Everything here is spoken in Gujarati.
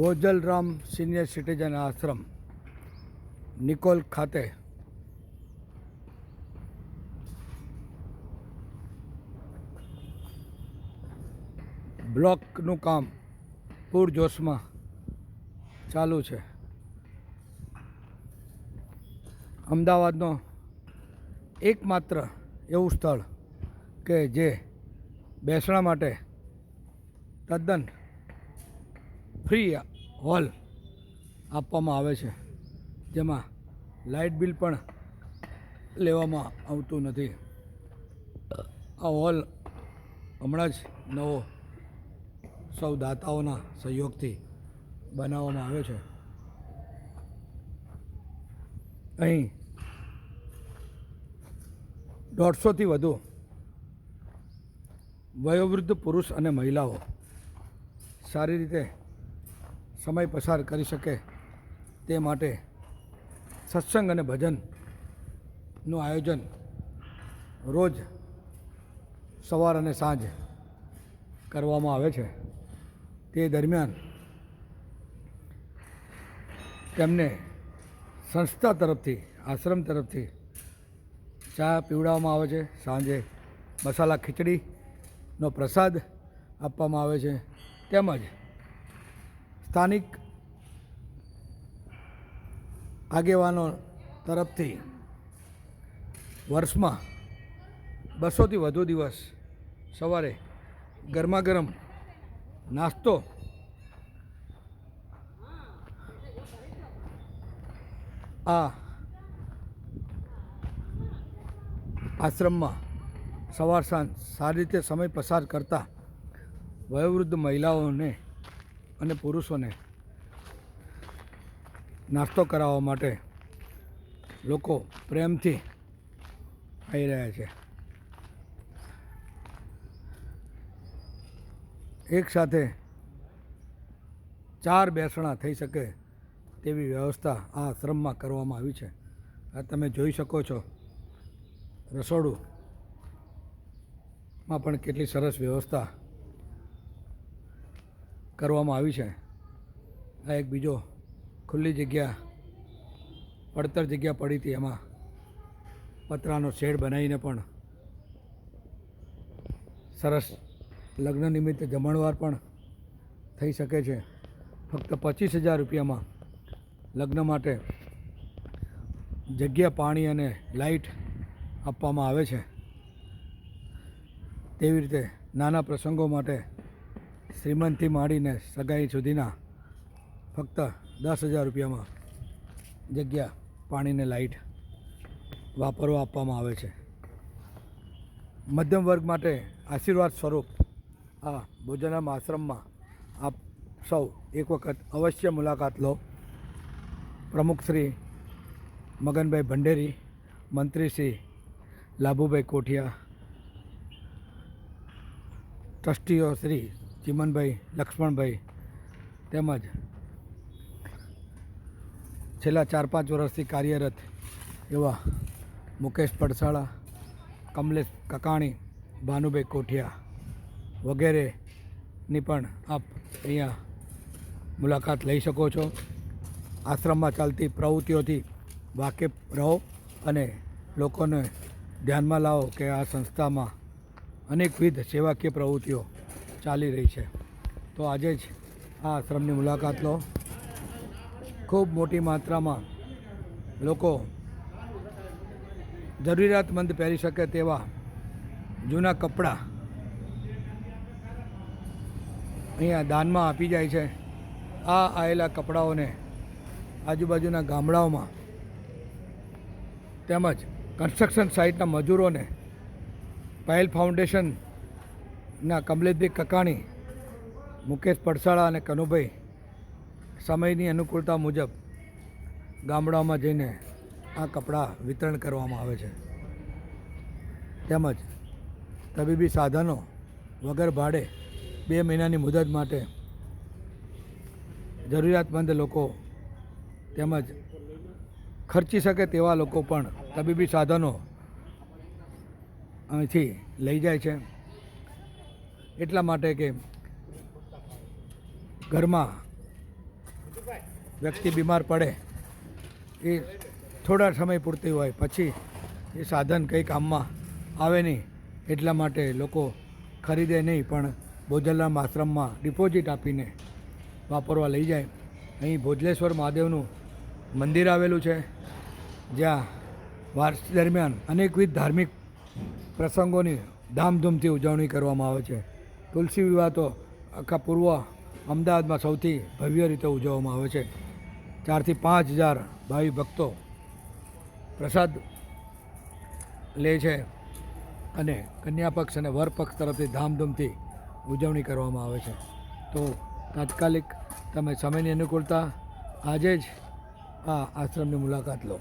બોજલરામ સિનિયર સિટીઝન આશ્રમ, નિકોલ ખાતે બ્લોકનું કામ પૂરજોશમાં ચાલુ છે. અમદાવાદનો એકમાત્ર એવું સ્થળ કે જે બેસણા માટે તદ્દન ફ્રી હોલ આપવામાં આવે છે. જેમાં લાઇટ બિલ પણ લેવામાં આવતું નથી. આ હોલ હમણાં જ નવો સૌ દાતાઓના સહયોગથી બનાવવામાં આવ્યો છે. અહીં દોઢસોથી વધુ વયોવૃદ્ધ પુરુષ અને મહિલાઓ સારી રીતે સમય પસાર કરી શકે તે માટે સત્સંગ અને ભજનનું આયોજન રોજ સવાર અને સાંજ કરવામાં આવે છે. તે દરમિયાન તેમને સંસ્થા તરફથી, આશ્રમ તરફથી ચા પીવડાવવામાં આવે છે. સાંજે મસાલા ખીચડીનો પ્રસાદ આપવામાં આવે છે. તેમજ સ્થાનિક આગેવાનો તરફથી વર્ષમાં બસોથી વધુ દિવસ સવારે ગરમા ગરમ નાસ્તો આ આશ્રમમાં સવાર સાંજ સારી રીતે સમય પસાર કરતા વયોવૃદ્ધ મહિલાઓને અને પુરુષોને નાસ્તો કરાવવા માટે લોકો પ્રેમથી આવી રહ્યા છે. એક સાથે ચાર બેસણા થઈ શકે તેવી વ્યવસ્થા આ આશ્રમમાં કરવામાં આવી છે. આ તમે જોઈ શકો છો. રસોડું માં પણ કેટલી સરસ વ્યવસ્થા કરવામાં આવી છે. આ એક બીજો ખુલ્લી જગ્યા, પડતર જગ્યા પડી હતી એમાં. પતરાનો શેડ બનાવીને પણ સરસ લગ્ન નિમિત્તે જમણવાર પણ થઈ શકે છે. ફક્ત પચીસ હજાર રૂપિયામાં લગ્ન માટે જગ્યા, પાણી અને લાઇટ આપવામાં આવે છે. તેવી રીતે નાના પ્રસંગો માટે શ્રીમંતથી માંડીને સગાઈ સુધીના ફક્ત દસ હજાર રૂપિયામાં જગ્યા પાણીને લાઇટ વાપરવા આપવામાં આવે છે. મધ્યમ વર્ગ માટે આશીર્વાદ સ્વરૂપ આ ભોજનામ આશ્રમમાં આપ સૌ એક વખત અવશ્ય મુલાકાત લો. પ્રમુખ શ્રી મગનભાઈ ભંડેરી, મંત્રી શ્રી લાભુભાઈ કોઠિયા, ટ્રસ્ટીઓ શ્રી ચિમનભાઈ, લક્ષ્મણભાઈ તેમજ છેલ્લા ચાર પાંચ વર્ષથી કાર્યરત એવા મુકેશ પડસાળા, કમલેશ કકાણી, ભાનુભાઈ કોઠિયા વગેરેની પણ આપ અહીંયા મુલાકાત લઈ શકો છો. આશ્રમમાં ચાલતી પ્રવૃત્તિઓથી વાકેફ રહો અને લોકોને ધ્યાનમાં લાવો કે આ સંસ્થામાં અનેકવિધ સેવાકીય પ્રવૃત્તિઓ ચાલી રહી છે. તો આજે જ આ આશ્રમની મુલાકાત લો. ખૂબ મોટી માત્રામાં લોકો જરૂરિયાતમંદ પહેરી શકે તેવા જૂના કપડાં અહીંયા દાનમાં આપી જાય છે. આ આવેલા કપડાઓને આજુબાજુના ગામડાઓમાં તેમજ કન્સ્ટ્રક્શન સાઇટના મજૂરોને પાયલ ફાઉન્ડેશનના કમલેશભાઈ કકાણી, મુકેશ પડસાળા અને કનુભાઈ સમયની અનુકૂળતા મુજબ ગામડાઓમાં જઈને આ કપડાં વિતરણ કરવામાં આવે છે. તેમજ તબીબી સાધનો વગર ભાડે બે મહિનાની મુદત માટે જરૂરિયાતમંદ લોકો તેમજ ખર્ચી શકે તેવા લોકો પણ તબીબી સાધનો અહીંથી લઈ જાય છે. એટલા માટે કે ઘરમાં વ્યક્તિ બીમાર પડે, એ થોડા સમય પૂરતી હોય, પછી એ સાધન કંઈ કામમાં આવે નહીં, એટલા માટે લોકો ખરીદે નહીં, પણ બોધલરામ આશ્રમમાં ડિપોઝિટ આપીને વાપરવા લઈ જાય. અહીં ભોજલેશ્વર મહાદેવનું મંદિર આવેલું છે, જ્યાં વાર્ષ દરમિયાન અનેકવિધ ધાર્મિક પ્રસંગોની ધામધૂમથી ઉજવણી કરવામાં આવે છે. તુલસી વિવાહ તો આખા પૂર્વ અમદાવાદમાં સૌથી ભવ્ય રીતે ઉજવવામાં આવે છે. ચારથી પાંચ હજાર ભાવિ ભક્તો પ્રસાદ લે છે અને કન્યા પક્ષ અને વર પક્ષ તરફથી ધામધૂમથી ઉજવણી કરવામાં આવે છે. તો તાત્કાલિક તમે સમયની અનુકૂળતા આજે જ આ આશ્રમની મુલાકાત લો.